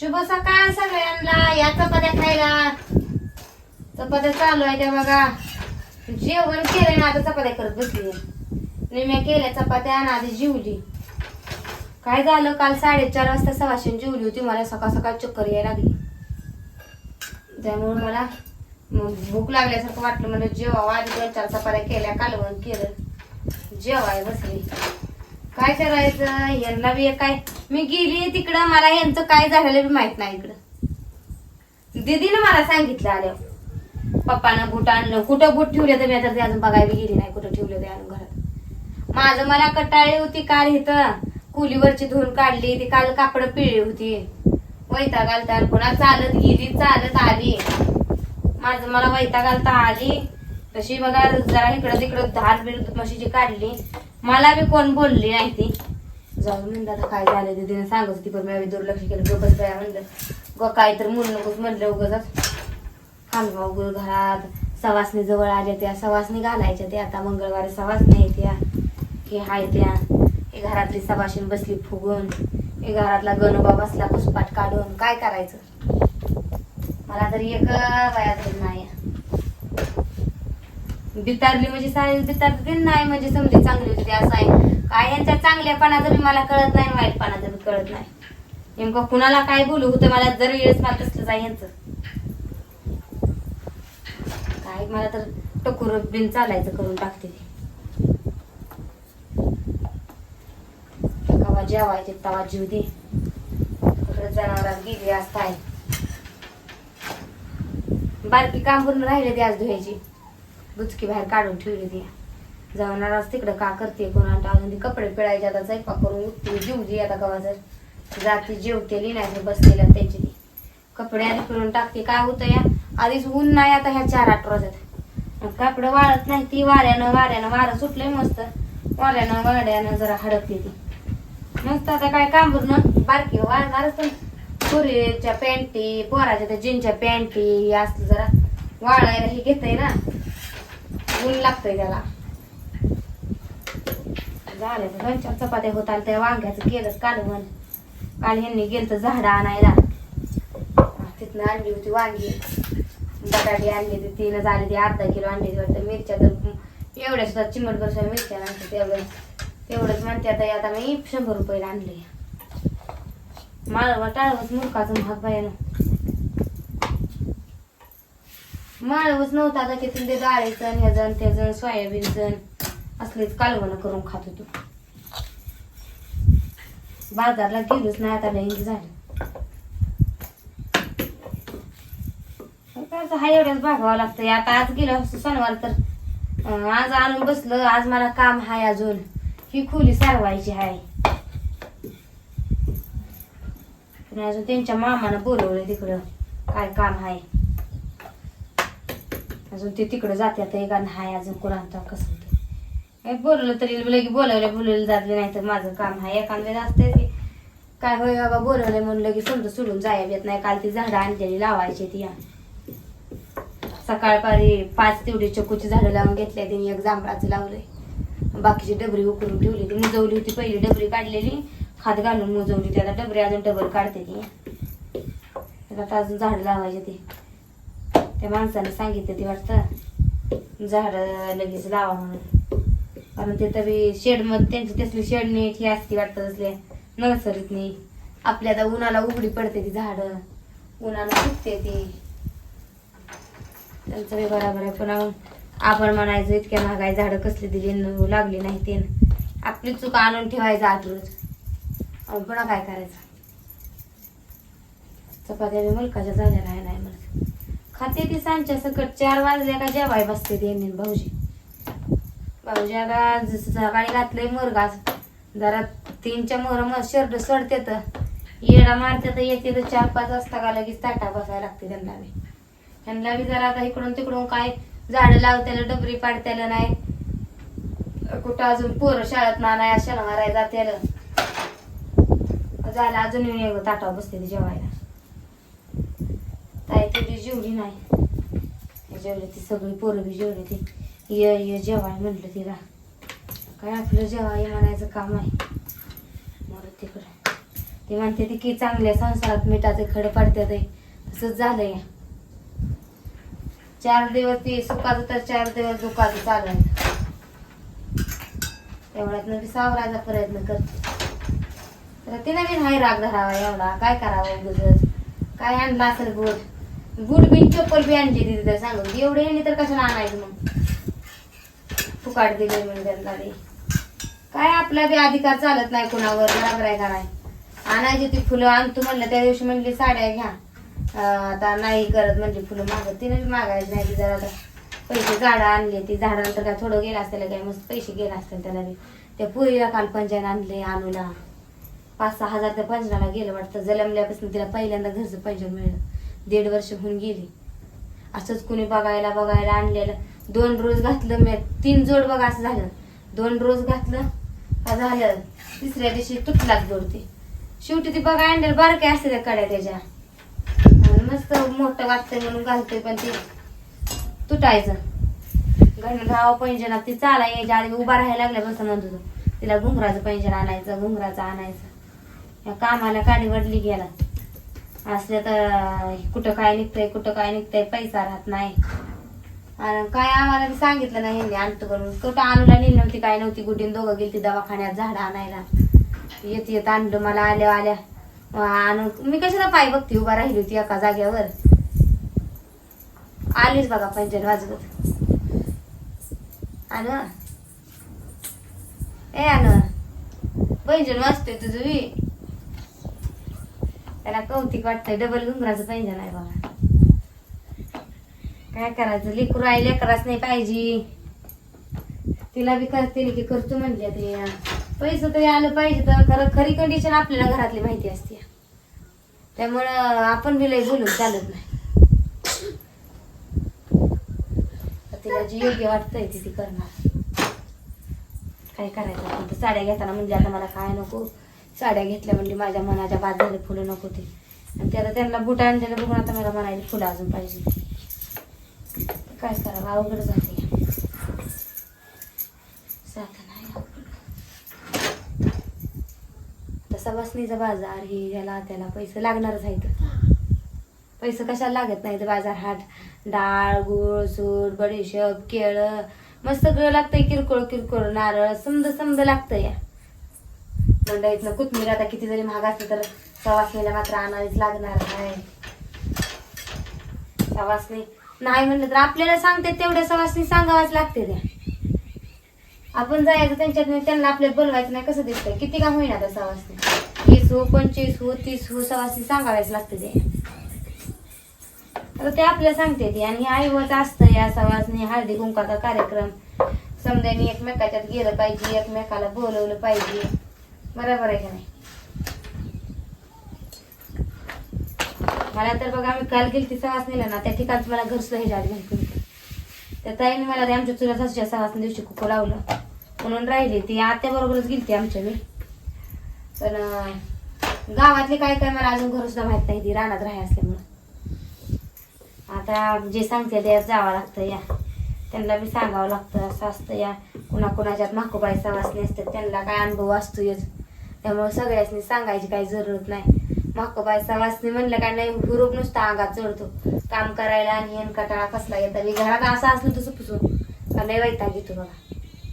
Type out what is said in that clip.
शुभ सकाळ सगळ्यांना. या चपात्या खायला. चपात्या चालू आहे त्या बघा. जेवण केलं ना आता चपात्या करत बसली निम्या केल्या चपात्या आणि आधी जिवली. काय झालं? काल साडेचार वाजता सवाशेन जिवली होती. मला सकाळ सकाळ चक्कर यायला लागली. त्यामुळे मला मग भूक लागल्यासारखं वाटलं. मला जेवा आधी दोन चार चपात्या केल्या. कालवण केलं. जेवाय बसली. काय करायचं? यांना बी काय? मी गेली तिकडं मला यांचं काय झालेलं बी माहीत नाही इकडं. दीदीनं मला सांगितलं आल्यावर. पप्पानं बूट आणलं. कुठं बूट ठेवले तर मी आता ते अजून बघायला गेली नाही कुठं ठेवले ते आणून घरात. माझं मला कटाळी होती काल इथं. कुलीवरची धुवून काढली ती काल कापड पिळली होती. वैता घालता पुन्हा चालत गेली चालत आली. माझं मला वैता घालता आली. तशी बघा जरा इकडं तिकडं धार बिर म्हशीची काढली. मला बी कोण बोलली नाही ती. जाऊन म्हणलं आता काय झालं ते तिने सांगत होती पण मी दुर्लक्ष केलं. गपच बाया म्हणलं ग काय तर म्हणू नकोच म्हणलं उगच हलवा उगल घरात सवासणी जवळ आल्या त्या सवासणी घालायच्या त्या. आता मंगळवारी सवासणी येत्या हे हाय त्या. हे घरातली सवाशीन बसली फुगून. हे घरातला गणोबा बसला पुसपाट काढून. काय करायचं? मला तरी एक वयात नाही. बितारली म्हणजे साडी बितारली नाही म्हणजे समजे चांगली होती असं आहे. काय यांच्या चांगल्यापणा तरी मला कळत नाही वाईटपणा तरी कळत नाही. नेमकं कुणाला काय बोलू होतं मला जर वेळेस मला तसलंच आहे यांचं. काय मला तर टकुर बिन चालायचं करून टाकते ती. कवा जेवायचे तवा जीव दे. जनावरात गेली आज आहे बारकी काम करून राहिले ते आज धुवायची. बुचकी बाहेर काढून ठेवली ती. जाऊन आज तिकडं का करते कोणाला अजून ती कपडे पिळायचे आता स्वयंपाक करून उठते जी आता कवा जर जाती जेवते लिहिण्याचं बसलेल्या त्यांची ती. कपडे आधी पिळून टाकते काय होतं या? आधीच ऊन नाही आता ह्या चार आठ रोजात. कपडे वाळत नाही ती वाऱ्यानं वाऱ्यानं वारं सुटलंय मस्त. वाऱ्यानं वाड्यानं जरा हडकते ती. मस्त आता काय काम करून बारकी हो, वाळणारच पण. पॅन्टी पोराच्या त्या जीनच्या पॅन्टी असलं जरा. वाळायला हे घेतय ना. ऊन लागतंय त्याला. झालं तर दोन चार चपात्या होत आल्या त्या वांग्याचं केलं कालवण काल ह्यांनी गेलं तर झाडं आणायला. तिथनं आणली होती वांगी. बटाटे आणली होती तीन झाले ती अर्धा किलो आणली वाटतं. मिरच्या तर एवढ्या सुद्धा चिमट बरसा मिरच्या आणते तेवढं. तेवढंच म्हणते आता आता मी शंभर रुपयाला आणले. मला टाळवच मुलकाचं महाग बायानं माळवच नव्हता आता तिथून ते डाळीचं ते जण सोयाबीन जण असलेच कालवण करून खात होतो. बाजारला गेलोच नाही आता लई झालं. काय आता हा एवढ्याच भागावं लागतं आता आज गेलो असतो सणवार तर आज आणून बसलं आज मला काम हाय अजून. ही खोली सारवायची हाय. पण अजून त्यांच्या मामानं बोलवलं तिकडं काय काम आहे अजून ते तिकडं जाते आता एक हाय अजून कोणाचा कसं होतं? काय बोलवलं तरी लगे बोलवलं बोलवलं जातले नाही तर माझं काम हाय. एखाद्या असते की काय होय बाबा बोलवलं म्हणलं लगे समजा सोडून जाया येत नाही. काल ती झाडं आणलेली लावायची ती या सकाळपारी पाच तेवढी चकूची झाडं लावून घेतल्या तिने एक जांभळाचं लावलंय. बाकीची डबरी उकरून ठेवली ती. मुजवली होती पहिली डबरी काढलेली. खात घालून मुजवली ती. आता डबरी अजून डबल काढते ती. आता अजून झाडं लावायचे ते. त्या माणसाने सांगितलं ते वाटतं झाड लगेच लावा म्हणून. कारण ते तरी शेडमध्ये त्यांची तसली शेड नीट ही असती वाटतं तसले नर्सरीत नाही आपल्या आता उन्हाला उघडी पडते ती झाडं. उन्हाला सुकते ती. त्यांचं बी बरोबर आहे. पण आपण म्हणायचं इतक्या महागाई झाडं कसली दिली लागली नाही ते आपली चूक आणून ठेवायचं आतरूच. आणि पुन्हा काय करायचं? चपात्या मुलकाच्या झाल्या नाही. खाते ते सांच्या सकट चार वाजल्या का जेवाय बसते ते भाऊजी. भाऊजी आता जसं सकाळी घातलंय मुरगाच जरा तीनच्या मोर मग शर्ट सोडते तर येडा मारते तर येते तर चार पाच वाजता का लगेच ताटा बसायला लागते त्यांना बी. त्यांना बी जरा आता इकडून तिकडून काय झाडं लावत्याला डबरी पाडत्याला नाही. कुठं अजून पोरं शाळेत ना नाही अशा मारायला जात्याला झालं अजून येऊन ताटावर बसते ते जेवायला. काय तुझी जेवली नाही. जेवली ती सगळी पोरं बी जेवली ती. ये ये जेवाय म्हटलं तिला. काय आपलं जेवाय म्हणायचं काम आहे? मग तिकडं ती म्हणते ती की चांगल्या संसारात मिठाचे खडे पडतात ते तसंच झालंय. चार दिवस ती सुखाचं तर चार दिवस दुखाचं चालू आहे. एवढ्यात मी सावरायचा प्रयत्न करते. तर तिने बी नाही राग धरावा एवढा. काय करावं उगच काय आणला असेल बूट बूट बीन चप्पल बी आणली तिथे तर सांगून. एवढे येणे तर कशाला आणायचं मग? फुकाट दिले म्हणून त्यांना काय आपला बी अधिकार चालत नाही कुणावर बरोबर आहे का नाही? आणायची ती फुलं आणतो म्हणलं. त्या दिवशी म्हणली साड्या घ्या. आता नाही करत म्हणजे फुलं मागत तिने मागायची नाही ती जरा आता. पैसे झाडं आणले. ती झाडानंतर काय थोडं गेलं असतं काय मस्त पैसे गेले असतील त्याला बी. त्या पुरीला काल पंचायत आणले आणूला. पाच सहा हजार त्या पंचनाला गेलं वाटतं. जलमल्यापासून तिला पहिल्यांदा घरचं पैसे मिळलं. दीड वर्ष होऊन गेली. असंच कुणी बघायला बघायला आणलेलं. दोन रोज घातलं मी. तीन जोड बघा असं झालं. दोन रोज घातलं का झालं? तिसऱ्या दिवशी तुटलाच जोडते शेवटी ती बघा आणलेलं बारक्या असते त्या कड्या त्याच्या. मस्त मोठं वाटतंय म्हणून घालतोय पण ते तुटायचं. घरी पैंजणा. ती चाला यायच्या आधी उभा राहायला लागल्यापासून म्हणत होतो. तिला घुंगराचं पैंजण आणायचं घुंगराचं आणायचं. या कामाला काडी वडली गेला. असले तर कुठं काय निघतंय कुठं काय निघतंय पैसा राहत नाही. आणि काय आम्हाला सांगितलं नाही ह्यांनी आणतो करून. कुठं आणूला नेली नव्हती काय नव्हती गुटीन दोघं गेली दवाखान्यात झाडं आणायला. येत येत आणलं मला आल्या आल्या. आणून मी कशाला पाय बघते उभा राहिली होती एका जाग्यावर आलीच बघा पंचायत वाजवत. आण? ए आण? पैंजण वाजते तुझी त्याला कौतिक वाटतंय डबल घुंगराचं पैंजण आहे बघा. काय करायचं? लेकरू आहे लेकराच नाही पाहिजे. तिला बी करते की करतो म्हणले ते पैसे तरी आलं पाहिजे तर खरं खरी कंडिशन आपल्याला घरातली माहिती असते. त्यामुळं आपण बी लय बोलून चालत नाही. तिला जी योग्य वाटतंय ती ती करणार. काय करायचं? साड्या घेताना म्हणजे आता मला काय नको? साड्या घेतल्या म्हणजे माझ्या मनाच्या बाद झाले फुलं नको ते. आणि त्याला त्यांना बुटा आणलेलं बघून आता मला म्हणायची फुलं अजून पाहिजे. काय करावं? अवघड जाते नाही तसा बसणीचा बाजार ही ह्याला त्याला पैसे लागणारच आहेत. पैसे कशाला लागत नाही बाजार हाट डाळ गुळ सूट बडीशेप केळं मस्त सगळं लागतंय किरकोळ किरकोळ नारळ समज समज लागतं या मंडईतनं कोथमीर आता किती जरी महाग असली तर सवासणीला मात्र आणावीच लागणार नाही. सवासणी नाही. म्हणलं तर आपल्याला सांगते तेवढ्या सवासणी सांगावाच लागते त्या. आपण जायचं त्यांच्यात त्यांना आपल्याला बोलवायचं नाही कसं दिसतंय? किती काम होईना आता सवासणी वीस हो पंचवीस हो तीस हो सवासणी सांगावायच लागते ते. आता ते आपल्याला सांगते ती. आणि आईवच असतं या सवासणी हळदी कुंकाचा कार्यक्रम. समजाने एकमेकाच्यात गेलं पाहिजे एकमेकाला बोलवलं पाहिजे. बरोबर आहे का नाही? मला तर बघा मी काल गेली ती सवासणीला ना त्या ठिकाणी मला घर सुद्धा ह्याच्या आधी माहिती त्या ताईने मला ते आमच्या चुला सासूच्या सवासणी दिवशी कुकू लावलं. म्हणून राहिली ती. आत्याबरोबरच गेली गेलती आमच्या मी पण गावातले काय काय मला अजून घर सुद्धा माहीत नाही. ती रानात राहाय असल्यामुळं आता जे सांगते ते जावं लागतं या. त्यांना बी सांगावं लागतं. असं असतं या. कुणा कुणाच्यात माकोबाई सवासणी असतात त्यांना काय अनुभव असतोच त्यामुळे सगळ्यासनी सांगायची काही जरूरत नाही. माकोबाई सवासणी म्हणलं काय नाही हुरूप नुसता अंगात चढतो. काम करायला आणि कटाळा कसला येतात घरात असं असलं तसं पुसून का लय वैताग येतो बघा.